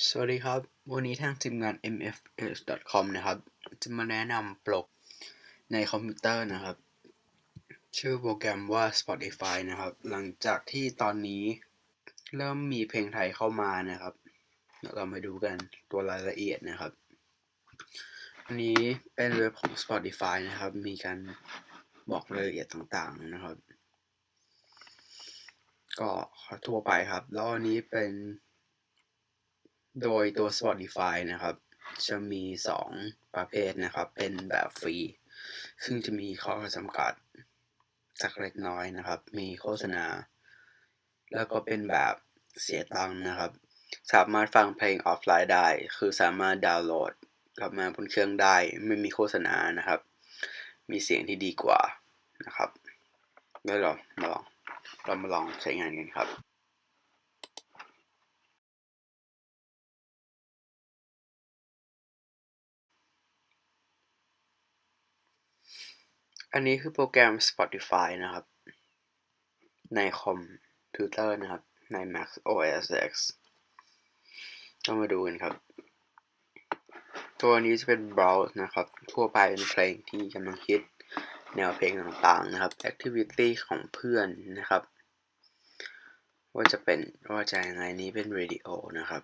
สวัสดีครับ วันนี้ทางทีมงาน mfs.com นะครับ จะมาแนะนำปลกในคอมพิวเตอร์นะครับ ชื่อโปรแกรมว่า Spotify นะครับ หลังจากที่ตอนนี้เริ่มมีเพลงไทยเข้ามานะครับเดี๋ยวเรามาดูกันตัวรายละเอียดนะครับ อันนี้เป็นเว็บของ Spotify นะครับ มีการบอกรายละเอียดต่างๆนะครับ ก็ทั่วไปครับ แล้วอันนี้เป็น โดยตัว Spotify นะครับ จะมี 2 ประเภทนะครับ เป็นแบบฟรี ซึ่งจะมีข้อจำกัดสักเล็กน้อยนะครับ มีโฆษณา แล้วก็เป็นแบบเสียตังค์นะครับ สามารถฟังเพลงออฟไลน์ได้ คือสามารถดาวน์โหลดกลับมาบนเครื่องได้ ไม่มีโฆษณานะครับ มีเสียงที่ดีกว่านะครับแล้วเรามาลองเรามาลองใช้งานกันครับ อันนี้คือโปรแกรม Spotify นะครับ ในคอมพิวเตอร์นะครับ ใน Mac OS X ต้องมาดูกันครับ ตัวนี้จะเป็น Browse นะครับ ทั่วไปเป็นเพลงที่กำลังฮิตแนวเพลงต่างๆนะครับ Activity ของเพื่อนนะครับ ว่าจะเป็นว่าจะยังไงนี้เป็น Radio นะครับ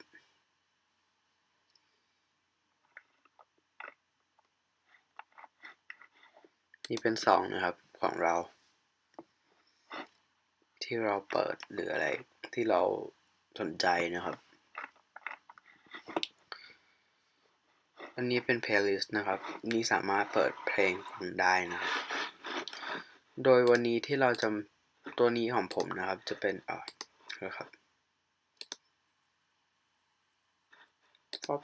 นี่เป็นสองนะครับของเรา ที่เราเปิดหรืออะไรที่เราสนใจนะครับ อันนี้เป็น playlist นะครับ นี่สามารถเปิดเพลงฟังได้นะครับ โดยวันนี้ที่เราจะตัวนี้ของผมนะครับ จะเป็นอ่านะครับ Pop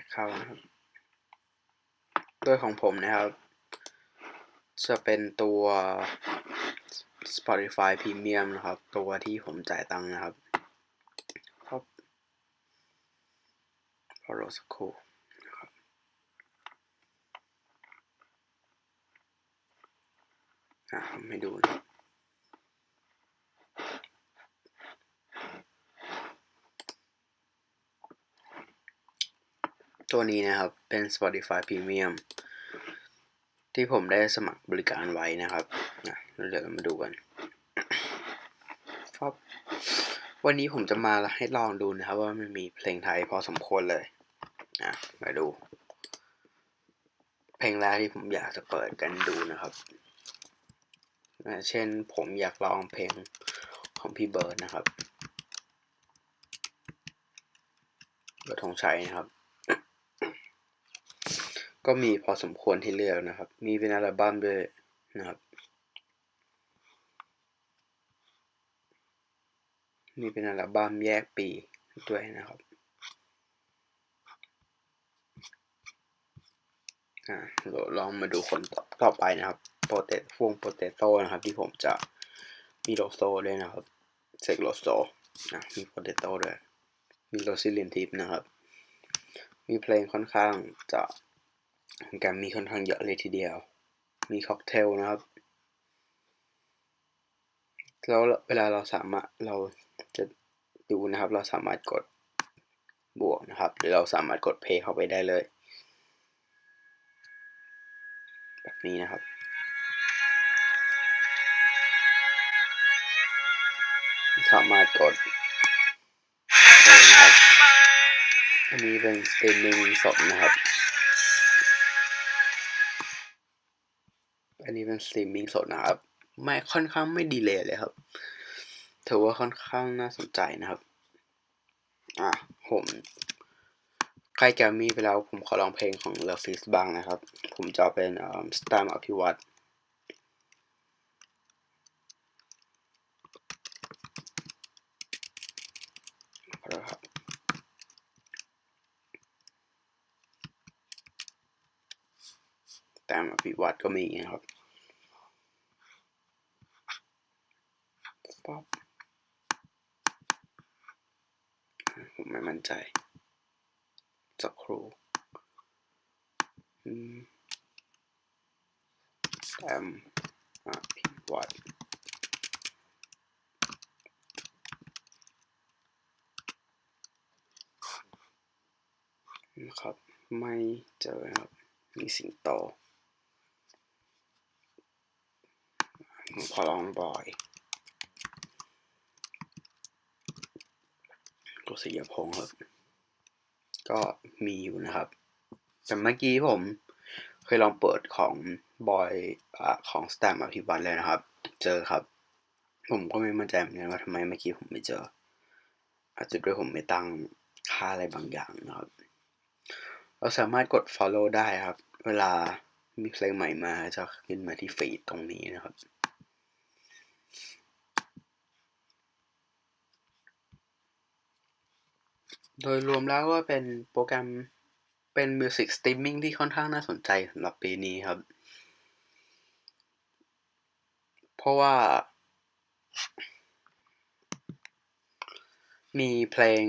account นะครับ โดยของผมนะครับ จะเป็นตัว Spotify Premium นะครับ ตัวที่ผมจ่ายตังค์นะครับพอพอรอสักครู่นะครับอะไม่ดูนะตัวนี้นะครับ เป็น Spotify Premium ที่ผมได้สมัครบริการไว้นะครับนะเดี๋ยวเรามาดูกันครับวันนี้ผมจะมาให้ลองดูนะครับ ว่ามันมีเพลงไทยพอสมควรเลยนะมาดู เพลงแรกที่ผมอยากจะเปิดกันดูนะครับนะเช่นผมอยากลองเพลงของพี่เบิร์ดนะครับเบิร์ดธงชัยนะครับ ก็มีพอสมควรที่เลือกนะครับ มีเป็นอัลบั้มด้วยนะครับ มีเป็นอัลบั้มแยกปีด้วยนะครับอ่าเราลองมาดูคนต่อไปนะครับโปรเตฟวงโปเตโต้นะครับ ที่ผมจะมีโลโซด้วยนะครับเซกโลโซนะมีโปเตโต้ด้วยมีโรซิลินทิปนะครับ มีเพลงค่อนข้างจะ แกรมมีค่อนข้างเยอะเลยทีเดียว มีค็อกเทลนะครับแล้วเวลาเราสามารถเราจะดูนะครับ เราสามารถกดบวกนะครับ หรือเราสามารถกดเพย์เข้าไปได้เลย แบบนี้นะครับสามารถกดเลยนะครับอันนี้เป็นสตรีมมิ่งสดนะครับ อันนี้เป็นสตรีมมิ่งสดนะครับ ไม่ค่อนข้างไม่ดีเลยเลยครับ ถือว่าค่อนข้างน่าสนใจนะครับ อะ ผมใครแกรมมี่ไปแล้วผมขอลองเพลงของเลฟิสบ้างนะครับ ผมจะเอาเป็นสตาร์มอภิวัตร แต้มอภิวัตก็มีนะครับผมไม่มั่นใจสักครู่แต้มอภิวัตนะครับ ไม่เจอครับ มีสิ่งต่อ ขอลองบอยตัวสียพงครับ ก็มีอยู่นะครับแต่เมื่อกี้ผมเคยลองเปิดของบอยอของสแตมอภิวันเลยนะครับ เจอครับ ผมก็ไม่มั่นใจเหมือนกันว่าทำไมเมื่อกี้ผมไม่เจอ อาจจะด้วยผมไม่ตั้งค่าอะไรบางอย่างนะครับ เราสามารถกด follow ได้ครับ เวลามีเพลงใหม่มาจะขึ้นมาที่ฟีดตรงนี้นะครับ โดยรวมแล้วก็เป็นโปรแกรมเป็นมิวสิกสตรีมมิ่งที่ค่อนข้างน่าสนใจสำหรับปีนี้ครับ เพราะว่า มีเพลง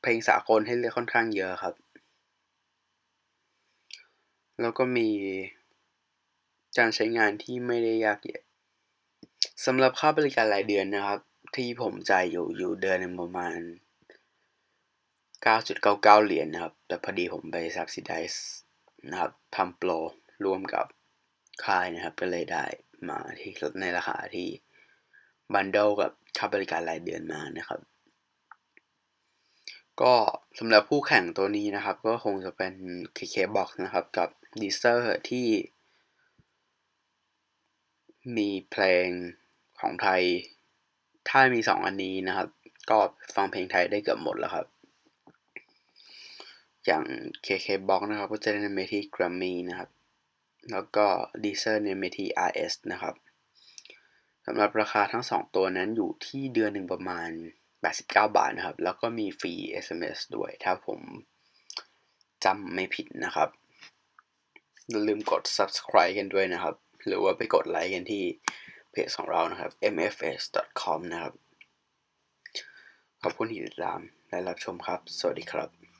เพลงสากลให้เลือกค่อนข้างเยอะครับ แล้วก็มีการใช้งานที่ไม่ได้ยากเย็นสำหรับค่าบริการรายเดือนนะครับ ที่ผมจ่ายอยู่อยู่เดือนหนึ่งประมาณ 9.99 เหรียญนะครับ แต่พอดีผมไป subsidize นะครับทำโปรร่วมกับค่ายนะครับ ก็เลยได้มาที่ในราคาที่บันเดิลกับค่าบริการรายเดือนมานะครับ ก็สำหรับผู้แข่งตัวนี้นะครับ ก็คงจะเป็น KKBox นะครับ กับ Deezer ที่ มีเพลงของไทย ถ้ามีสองอันนี้นะครับ ก็ฟังเพลงไทยได้เกือบหมดแล้วครับ อย่าง KKBox นะครับ ก็จะได้ในที่ Grammy นะครับ แล้วก็ Deezer ในเมที่ RS นะครับสำหรับราคาทั้ง 2 ตัวนั้นอยู่ที่เดือนหนึ่งประมาณ 89 บาทนะครับ แล้วก็มีฟรี SMS ด้วย ถ้าผมจำไม่ผิดนะครับ อย่าลืมกด subscribe กันด้วยนะครับ หรือว่าไปกดไลค์กันที่เพจของเรานะครับ mfs.com นะครับ ขอบคุณที่ติดตามและรับชมครับ สวัสดีครับ